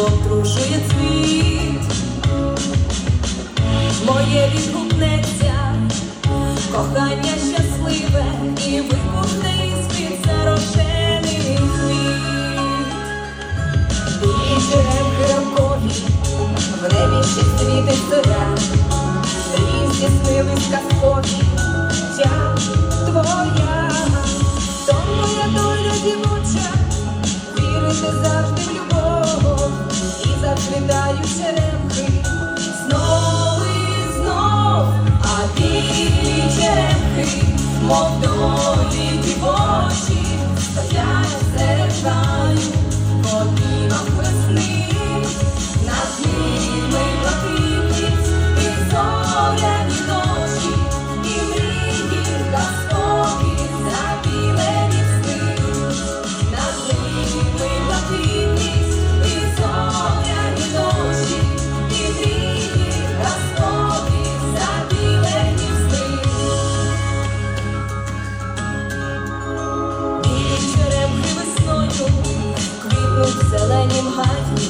обтрушує цвіт, моє відгукнеться, кохання щасливе і вибухне із під зарошений світ, і черепки рамкові, в небі ще світить. 我懂你。в зеленім гаті.